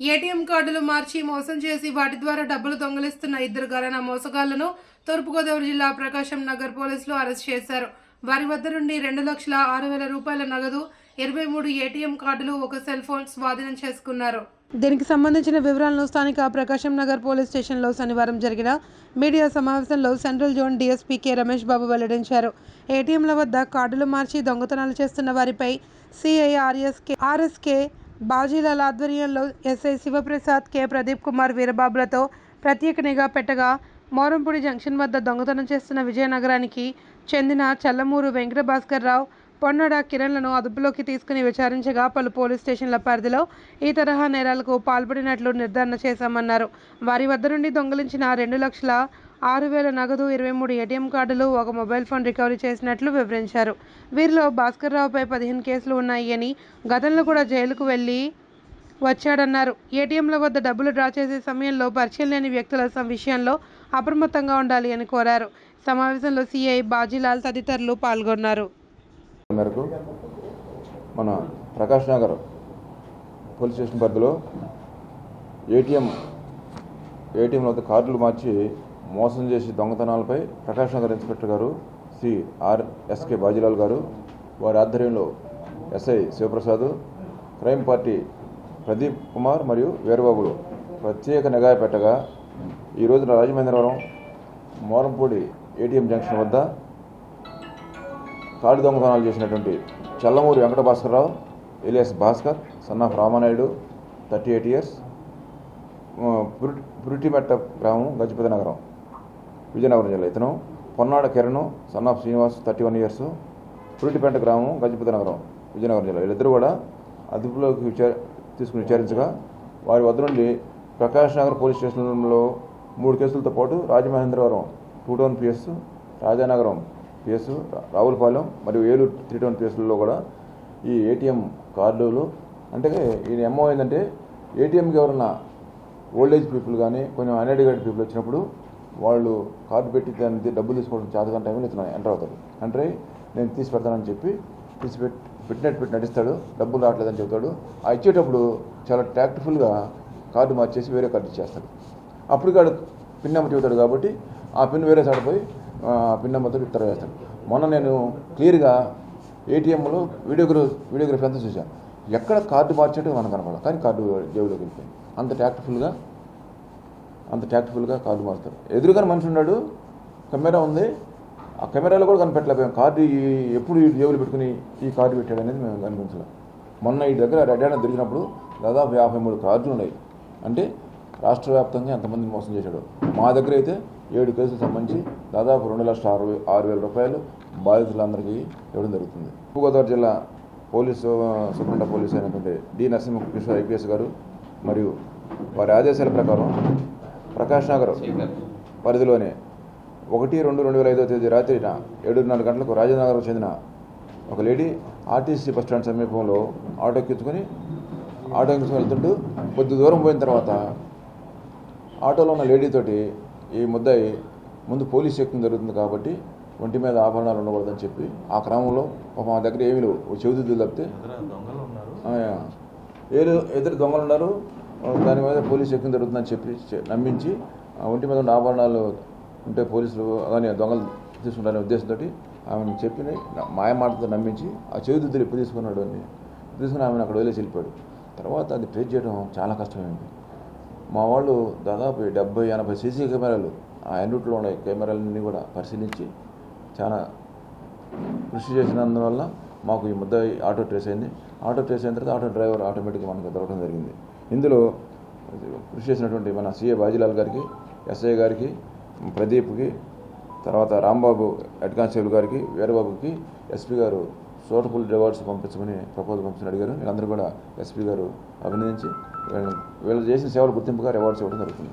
ATM కార్డులు మార్చి మోసం చేసి వాటి ద్వారా డబ్బులు దొంగిలిస్తున్న ఇద్దరు గరణ మోసగాళ్ళను తూర్పుగోదావరి జిల్లా ప్రకాశం నగర్ పోలీసులు అరెస్ట్ చేశారు. వారి వద్ద నుండి రెండు లక్షల ఆరు వేల రూపాయల నగదు ఇరవై మూడు ఏటీఎం కార్డులు ఒక సెల్ ఫోన్ స్వాధీనం చేసుకున్నారు. దీనికి సంబంధించిన వివరాలను స్థానిక ప్రకాశం నగర్ పోలీస్ స్టేషన్లో శనివారం జరిగిన మీడియా సమావేశంలో central zone DSP K Ramesh Babu వెల్లడించారు. ఏటీఎంల వద్ద కార్డులు మార్చి దొంగతనాలు చేస్తున్న వారిపై సిఐఆర్ఎస్కే ఆర్ఎస్కే బాజీలాల్ ఆధ్వర్యంలో ఎస్ఐ శివప్రసాద్ కె. ప్రదీప్ కుమార్ వీరబాబులతో ప్రత్యేక నిఘా పెట్టగా మోరంపూడి జంక్షన్ వద్ద దొంగతనం చేస్తున్న విజయనగరానికి చెందిన చల్లమూరు వెంకటభాస్కర్ రావు పొన్నడ కిరణ్లను అదుపులోకి తీసుకుని విచారించగా పలు పోలీస్ స్టేషన్ల పరిధిలో ఈ తరహా నేరాలకు పాల్పడినట్లు నిర్ధారణ చేశామన్నారు. వారి వద్ద నుండి దొంగిలించిన రెండు లక్షల ఆరు వేల నగదు ఇరవై మూడు ఏటీఎం కార్డులు ఒక మొబైల్ ఫోన్ రికవరీ చేసినట్లు వివరించారు. వీరిలో భాస్కర్ రావుపై పదిహేను కేసులు ఉన్నాయి అని గతంలో కూడా జైలుకు వెళ్ళి వచ్చాడన్నారు. ఏటీఎంల వద్ద డబ్బులు డ్రా చేసే సమయంలో పరిచయం లేని వ్యక్తుల విషయంలో అప్రమత్తంగా ఉండాలి అని కోరారు. సమావేశంలో సిఐ బాజీలాల్ తదితరులు పాల్గొన్నారు. మేరకు మన ప్రకాష్ నగర్ పోలీస్ స్టేషన్ పరిధిలో ఏటీఎం ఏటీఎంల వద్ద కార్డులు మార్చి మోసం చేసి దొంగతనాలపై ప్రకాష్ నగర్ ఇన్స్పెక్టర్ గారు శ్రీ ఆర్ ఎస్కే బాజీలాల్ గారు వారి ఆధ్వర్యంలో SI Sivaprasad crime party Pradeep Kumar మరియు వీరబాబులు ప్రత్యేక నిఘా పెట్టగా ఈ రోజున రాజమహేంద్రవరం మోరంపూడి ఏటీఎం జంక్షన్ వద్ద కార్డు దొంగతనాలు చేసినటువంటి Challamuri Venkata Bhaskarrao alias Bhaskar son of Ramanaidu thirty eight years Puritimetta గ్రామం గజపతి నగరం. విజయనగరం జిల్లా ఇతను. Ponnada Kiran son of Srinivas thirty one years. Puritipeta గ్రామం గజపతి నగరం విజయనగరం జిల్లా. వీళ్ళిద్దరూ కూడా అదుపులోకి విచార తీసుకుని విచారించగా వారి వద్ద నుండి ప్రకాష్ నగర్ పోలీస్ స్టేషన్లో మూడు కేసులతో పాటు Rajamahendravaram two town PS Rajanagaram PS Ravulapalem మరియు ఏలూరు త్రీ టౌన్ పిఎస్లలో కూడా ఈ ఏటీఎం కార్డులు. అంటే ఈయన ఎంఓ ఏంటంటే ఏటీఎంకి ఎవరన్నా ఓల్డ్ ఏజ్ పీపుల్ కానీ కొంచెం అన్ఎడ్యుకేటెడ్ పీపుల్ వచ్చినప్పుడు వాళ్ళు కార్డు పెట్టి దాన్ని డబ్బులు తీసుకోవడం చేతకాని టైంలో ఇతను ఎంటర్ అవుతాడు. ఎంటర్ అయ్యి నేను తీసి పెడతానని చెప్పి తీసి పెట్టి పెట్టినట్టు పెట్టి నటిస్తాడు. డబ్బులు రావట్లేదని చెబుతాడు. ఆ ఇచ్చేటప్పుడు చాలా ట్యాక్ట్ఫుల్గా కార్డు మార్చేసి వేరే కార్డు ఇచ్చేస్తాడు. అప్పుడు కాడు పిన్ నెంబర్ చెబుతాడు కాబట్టి ఆ పిన్ వేరే సైడ్ పోయి ఆ పిన్ నెంబర్తో ఇతర వేస్తాడు. మొన్న నేను క్లియర్గా ఏటీఎంలో వీడియోగ్రో వీడియోగ్రఫీ అంతా చూశాను. ఎక్కడ కార్డు మార్చేటో మనకు కనపడాలి కానీ కార్డు జేబులోకి వెళ్ళిపోయింది. అంత ట్యాక్ట్ఫుల్గా అంత ట్యాక్ట్ఫుల్గా కార్డు మారుతారు. ఎదురుగానే మనిషి ఉన్నాడు కెమెరా ఉంది ఆ కెమెరాలో కూడా కనిపెట్టలేకపోయాం కార్డు ఈ ఎప్పుడు ఈ జేబులు పెట్టుకుని ఈ కార్డు పెట్టాడు అనేది మేము కనిపించలేం. మొన్న ఈ దగ్గర రెడ్డాన దొరికినప్పుడు దాదాపు యాభై మూడు కార్డులు ఉన్నాయి. అంటే రాష్ట్ర వ్యాప్తంగా ఎంతమంది మోసం చేశాడు. మా దగ్గర అయితే ఏడు కేసులకు సంబంధించి దాదాపు రెండు లక్షల ఆరు ఆరు వేల రూపాయలు బాధితులందరికీ ఇవ్వడం జరుగుతుంది. తూర్పుగోదావరి జిల్లా పోలీసు సూపరింట పోలీసు అయినటువంటి డి నరసింహ కిషోర్ ఐపీఎస్ గారు మరియు వారి ఆదేశాల ప్రకారం ప్రకాష్ నగర్ పరిధిలోనే ఒకటి రెండు రెండు వేల ఐదో తేదీ రాత్రి ఏడున్నర గంటలకు రాజనగర్కు చెందిన ఒక లేడీ ఆర్టీసీ బస్ స్టాండ్ సమీపంలో ఆటో ఎక్కించుకొని ఆటో ఎక్కించుకొని వెళ్తుంటూ కొద్ది దూరం పోయిన తర్వాత ఆటోలో ఉన్న లేడీతోటి ఈ ముద్దాయి ముందు పోలీస్ చెక్కింగ్ జరుగుతుంది కాబట్టి ఒంటి మీద ఆభరణాలు ఉండకూడదని చెప్పి ఆ క్రమంలో ఒక మా దగ్గర ఏమీ లేవు. చెవిదిద్దులు తప్పితే ఇద్దరు దొంగలు ఉన్నారు. దాని మీద పోలీస్ చెక్కింగ్ జరుగుతుందని చెప్పి నమ్మించి ఆ ఒంటి మీద ఉన్న ఆభరణాలు ఉంటే పోలీసులు కానీ దొంగలు తీసుకుంటారనే ఉద్దేశంతో ఆమెను చెప్పి మాయ మాటతో నమ్మించి ఆ చెవిదిద్దులు ఎప్పుడు తీసుకున్నాడు అని తీసుకుని ఆమెను అక్కడ వదిలేసి వెళ్ళిపోయాడు. తర్వాత అది ట్రేస్ చేయడం చాలా కష్టమైంది. మా వాళ్ళు దాదాపు డెబ్బై ఎనభై సీసీ కెమెరాలు ఆ రూట్లో ఉన్న కెమెరాలన్నీ కూడా పరిశీలించి చాలా కృషి చేసినందువల్ల మాకు ఈ ముద్ద ఆటో ట్రేస్ అయింది. ఆటో ట్రేస్ అయిన తర్వాత ఆటో డ్రైవర్ ఆటోమేటిక్గా మనకు దొరకడం జరిగింది. ఇందులో కృషి చేసినటువంటి మన సీఏ బాజీలాల్ గారికి ఎస్ఐ గారికి ప్రదీప్కి తర్వాత రాంబాబు హెడ్ కానిస్టేబుల్ గారికి వీరబాబుకి ఎస్పీ గారు సూటబుల్ రివార్డ్స్ పంపించమని ప్రపోజల్ పంపించని అడిగారు. వీళ్ళందరూ కూడా ఎస్పీ గారు అభినందించి వీళ్ళు చేసిన సేవలు గుర్తింపుగా రివార్డ్స్ ఇవ్వడం జరుగుతుంది.